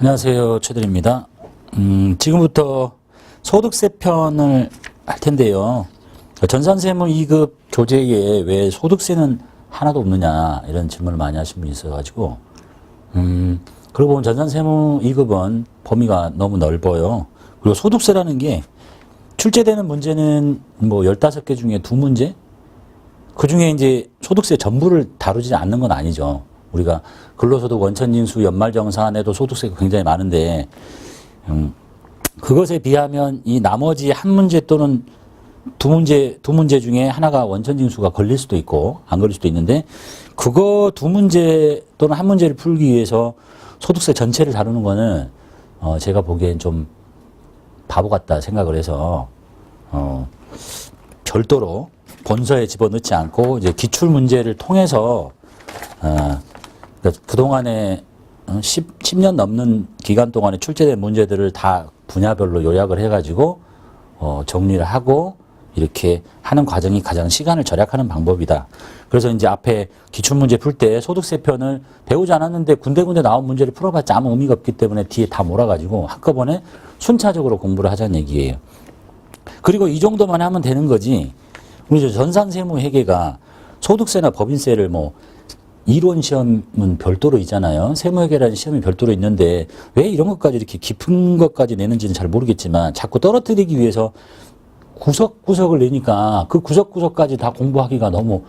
안녕하세요. 최들입니다. 음, 지금부터 소득세 편을 할 텐데요. 전산세무 2급 교재에 왜 소득세는 하나도 없느냐 이런 질문을 많이 하신 분이 있어가지고 음, 그러고 보면 전산세무 2급은 범위가 너무 넓어요. 그리고 소득세라는 게 출제되는 문제는 뭐 15개 중에 두 문제? 그 중에 이제 소득세 전부를 다루지 않는 건 아니죠. 우리가 근로소득 원천징수 연말정산에도 소득세가 굉장히 많은데, 음, 그것에 비하면 이 나머지 한 문제 또는 두 문제, 두 문제 중에 하나가 원천징수가 걸릴 수도 있고, 안 걸릴 수도 있는데, 그거 두 문제 또는 한 문제를 풀기 위해서 소득세 전체를 다루는 거는, 어, 제가 보기엔 좀 바보 같다 생각을 해서, 어, 별도로 본서에 집어넣지 않고 이제 기출 문제를 통해서 어, 그러니까 그동안에 어, 10, 10년 넘는 기간 동안에 출제된 문제들을 다 분야별로 요약을 해가지고 어, 정리를 하고 이렇게 하는 과정이 가장 시간을 절약하는 방법이다. 그래서 이제 앞에 기출문제 풀 때 소득세 편을 배우지 않았는데 군데군데 나온 문제를 풀어봤자 아무 의미가 없기 때문에 뒤에 다 몰아가지고 한꺼번에 순차적으로 공부를 하자는 얘기예요. 그리고 이 정도만 하면 되는 거지. 우리 저 전산세무 회계가 소득세나 법인세를 뭐 이론 시험은 별도로 있잖아요. 세무회계라는 시험이 별도로 있는데 왜 이런 것까지 이렇게 깊은 것까지 내는지는 잘 모르겠지만 자꾸 떨어뜨리기 위해서 구석구석을 내니까 그 구석구석까지 다 공부하기가 너무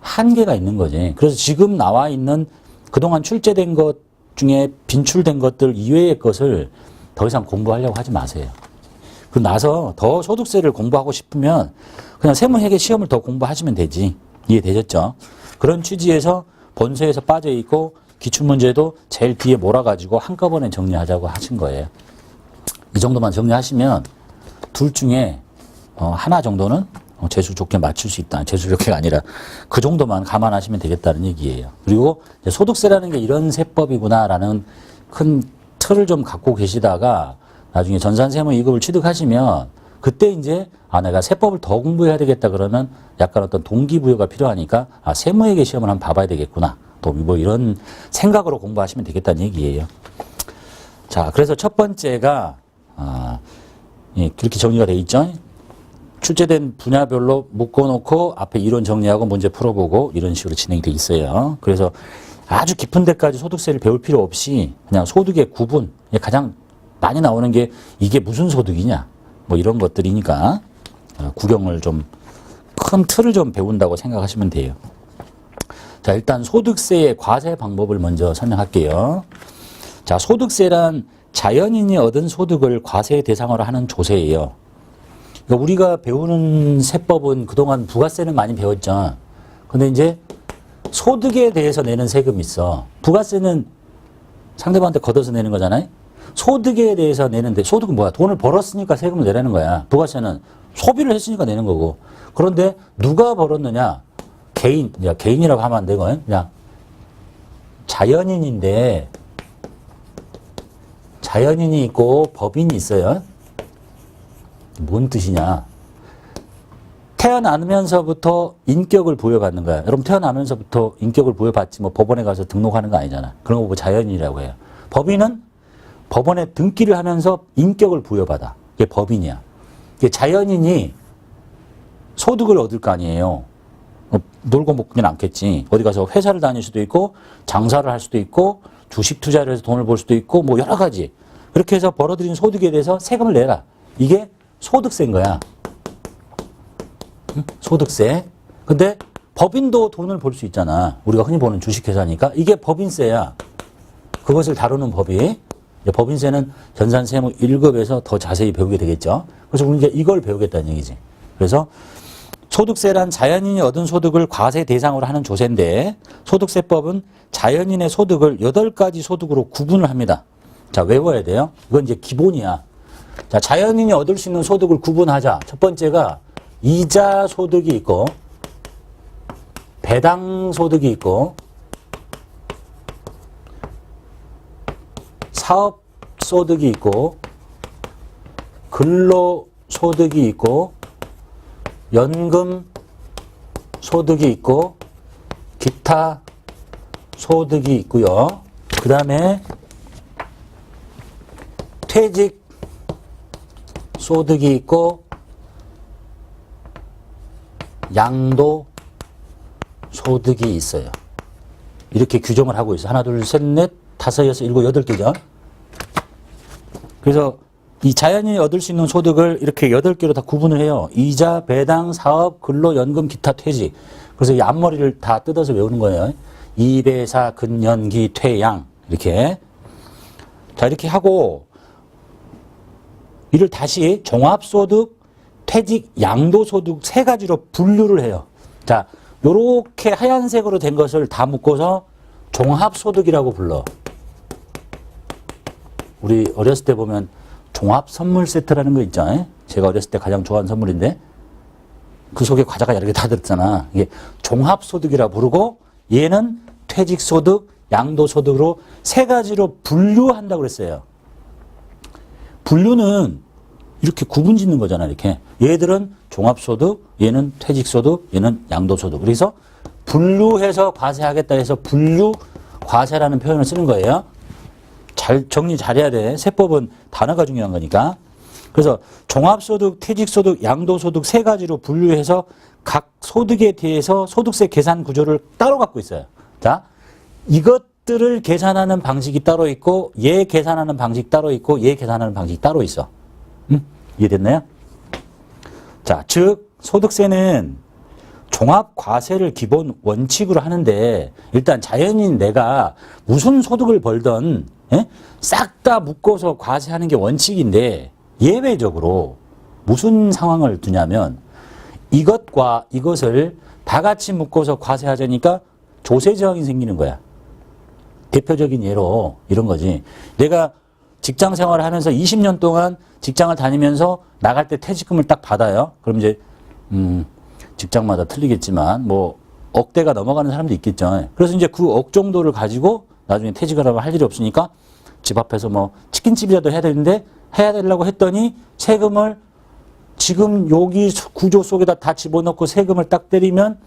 한계가 있는 거지. 그래서 지금 나와 있는 그동안 출제된 것 중에 빈출된 것들 이외의 것을 더 이상 공부하려고 하지 마세요. 그 나서 더 소득세를 공부하고 싶으면 그냥 세무회계 시험을 더 공부하시면 되지. 이해되셨죠? 그런 취지에서 본서에서 빠져 있고 기출 문제도 제일 뒤에 몰아가지고 한꺼번에 정리하자고 하신 거예요. 이 정도만 정리하시면 둘 중에 어, 하나 정도는 어, 재수 좋게 맞출 수 있다. 재수 좋게가 아니라 그 정도만 감안하시면 되겠다는 얘기예요. 그리고 소득세라는 게 이런 세법이구나라는 큰 틀을 좀 갖고 계시다가 나중에 전산세무 2급을 취득하시면 그때 이제 아 내가 세법을 더 공부해야 되겠다 그러면 약간 어떤 동기부여가 필요하니까 아 세무회계 시험을 한번 봐봐야 되겠구나. 또 뭐 이런 생각으로 공부하시면 되겠다는 얘기예요. 자, 그래서 첫 번째가 아, 예, 그렇게 정리가 돼 있죠. 출제된 분야별로 묶어놓고 앞에 이론 정리하고 문제 풀어보고 이런 식으로 진행이 돼 있어요. 그래서 아주 깊은 데까지 소득세를 배울 필요 없이 그냥 소득의 구분 예, 가장 많이 나오는 게 이게 무슨 소득이냐 뭐 이런 것들이니까 어, 구경을 좀 큰 틀을 좀 배운다고 생각하시면 돼요. 자 일단 소득세의 과세 방법을 먼저 설명할게요. 자 소득세란 자연인이 얻은 소득을 과세 대상으로 하는 조세예요. 그러니까 우리가 배우는 세법은 그동안 부가세는 많이 배웠죠. 근데 이제 소득에 대해서 내는 세금이 있어. 부가세는 상대방한테 걷어서 내는 거잖아요. 소득에 대해서 내는데 소득은 뭐야? 돈을 벌었으니까 세금을 내라는 거야. 부가세는 소비를 했으니까 내는 거고. 그런데 누가 벌었느냐? 개인, 야, 개인이라고 하면 안 되고, 그냥 자연인인데 자연인이 있고 법인이 있어요. 뭔 뜻이냐? 태어나면서부터 인격을 부여받는 거야. 여러분 태어나면서부터 인격을 부여받지 뭐 법원에 가서 등록하는 거 아니잖아. 그런 거뭐 자연인이라고 해요. 법인은 법원에 등기를 하면서 인격을 부여받아. 그게 법인이야. 이게 자연인이 소득을 얻을 거 아니에요. 어, 놀고 먹지는 않겠지. 어디 가서 회사를 다닐 수도 있고, 장사를 할 수도 있고, 주식 투자를 해서 돈을 벌 수도 있고, 뭐 여러 가지. 그렇게 해서 벌어들인 소득에 대해서 세금을 내라. 이게 소득세인 거야. 응? 소득세. 근데 법인도 돈을 벌 수 있잖아. 우리가 흔히 보는 주식회사니까. 이게 법인세야. 그것을 다루는 법이. 이제 법인세는 전산세무 1급에서 더 자세히 배우게 되겠죠. 그래서 우리가 이걸 배우겠다는 얘기지. 그래서 소득세란 자연인이 얻은 소득을 과세 대상으로 하는 조세인데 소득세법은 자연인의 소득을 8가지 소득으로 구분을 합니다. 자, 외워야 돼요. 이건 이제 기본이야. 자, 자연인이 얻을 수 있는 소득을 구분하자. 첫 번째가 이자 소득이 있고 배당 소득이 있고 사업 소득이 있고 근로 소득이 있고 연금 소득이 있고 기타 소득이 있고요. 그 다음에 퇴직 소득이 있고 양도 소득이 있어요. 이렇게 규정을 하고 있어. 하나, 둘, 셋, 넷, 다섯, 여섯, 일곱, 여덟 개죠. 그래서 이 자연인이 얻을 수 있는 소득을 이렇게 여덟 개로 다 구분을 해요. 이자, 배당, 사업, 근로, 연금, 기타, 퇴직. 그래서 이 앞머리를 다 뜯어서 외우는 거예요. 이배사, 근연기, 퇴양. 이렇게. 자, 이렇게 하고 이를 다시 종합소득, 퇴직, 양도소득 세 가지로 분류를 해요. 자, 요렇게 하얀색으로 된 것을 다 묶어서 종합소득이라고 불러. 우리 어렸을 때 보면 종합 선물 세트라는 거 있죠. 제가 어렸을 때 가장 좋아하는 선물인데 그 속에 과자가 여러 개 다 들었잖아. 이게 종합 소득이라 부르고 얘는 퇴직 소득, 양도 소득으로 세 가지로 분류한다고 그랬어요. 분류는 이렇게 구분 짓는 거잖아, 이렇게. 얘들은 종합소득, 얘는 퇴직소득, 얘는 양도소득. 그래서 분류해서 과세하겠다 해서 분류 과세라는 표현을 쓰는 거예요. 잘 정리 잘해야 돼. 세법은 단어가 중요한 거니까. 그래서 종합소득, 퇴직소득, 양도소득 세 가지로 분류해서 각 소득에 대해서 소득세 계산 구조를 따로 갖고 있어요. 자, 이것들을 계산하는 방식이 따로 있고 얘 계산하는 방식 따로 있고 얘 계산하는 방식이 따로 있어. 음? 이해됐나요? 자, 즉 소득세는 종합 과세를 기본 원칙으로 하는데 일단 자연인 내가 무슨 소득을 벌던 예? 싹 다 묶어서 과세하는 게 원칙인데 예외적으로 무슨 상황을 두냐면 이것과 이것을 다 같이 묶어서 과세하자니까 조세 저항이 생기는 거야. 대표적인 예로 이런 거지. 내가 직장 생활을 하면서 20년 동안 직장을 다니면서 나갈 때 퇴직금을 딱 받아요. 그럼 이제 음, 직장마다 틀리겠지만 뭐 억대가 넘어가는 사람도 있겠죠. 그래서 이제 그 억 정도를 가지고 나중에 퇴직을 하면 할 일이 없으니까 집 앞에서 뭐 치킨집이라도 해야 되는데 해야 되려고 했더니 세금을 지금 여기 구조 속에다 다 집어넣고 세금을 딱 때리면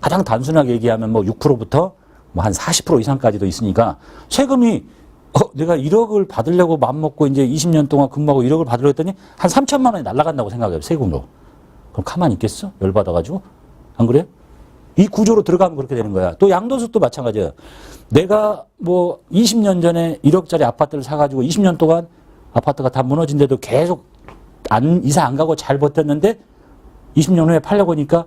가장 단순하게 얘기하면 뭐 6%부터 뭐 한 40% 이상까지도 있으니까 세금이 어, 내가 1억을 받으려고 맘먹고 이제 20년 동안 근무하고 1억을 받으려고 했더니 한 3천만 원이 날아간다고 생각해요. 세금으로. 그럼 가만히 있겠어? 열받아가지고. 안 그래요? 이 구조로 들어가면 그렇게 되는 거야. 또 양도세도 마찬가지예요. 내가 뭐 20년 전에 1억짜리 아파트를 사가지고 20년 동안 아파트가 다 무너진데도 계속 안, 이사 안 가고 잘 버텼는데 20년 후에 팔려고 하니까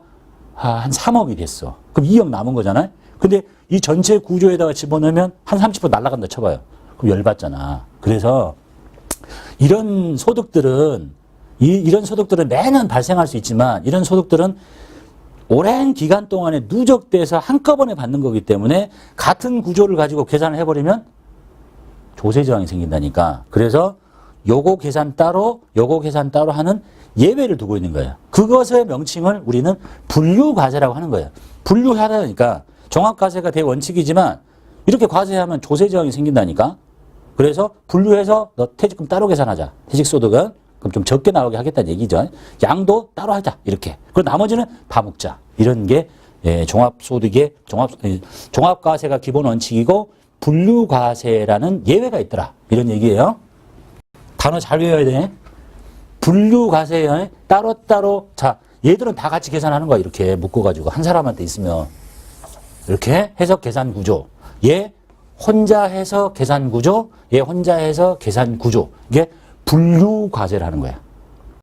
아, 한 3억이 됐어. 그럼 2억 남은 거잖아요. 근데 이 전체 구조에다가 집어넣으면 한 30% 날아간다 쳐봐요. 그럼 열받잖아. 그래서 이런 소득들은 이, 이런 소득들은 매년 발생할 수 있지만 이런 소득들은 오랜 기간 동안에 누적돼서 한꺼번에 받는 거기 때문에 같은 구조를 가지고 계산을 해버리면 조세 저항이 생긴다니까. 그래서 요거 계산 따로, 요거 계산 따로 하는 예외를 두고 있는 거예요. 그것의 명칭을 우리는 분류과세라고 하는 거예요. 분류하다 보니까 종합과세가 대원칙이지만 이렇게 과세하면 조세 저항이 생긴다니까. 그래서 분류해서 너 퇴직금 따로 계산하자. 퇴직소득은 그럼 좀 적게 나오게 하겠다는 얘기죠. 양도 따로 하자. 이렇게. 그리고 나머지는 다 먹자. 이런 게 예, 종합소득의 종합 예, 종합과세가 기본 원칙이고 분류과세라는 예외가 있더라. 이런 얘기예요. 단어 잘 외워야 돼. 분류과세에 따로따로 자 얘들은 다 같이 계산하는 거야. 이렇게 묶어가지고 한 사람한테 있으면 이렇게 해서 계산 구조. 얘 혼자 해서 계산 구조, 얘 혼자 해서 계산 구조. 이게 분류 과세를 하는 거야.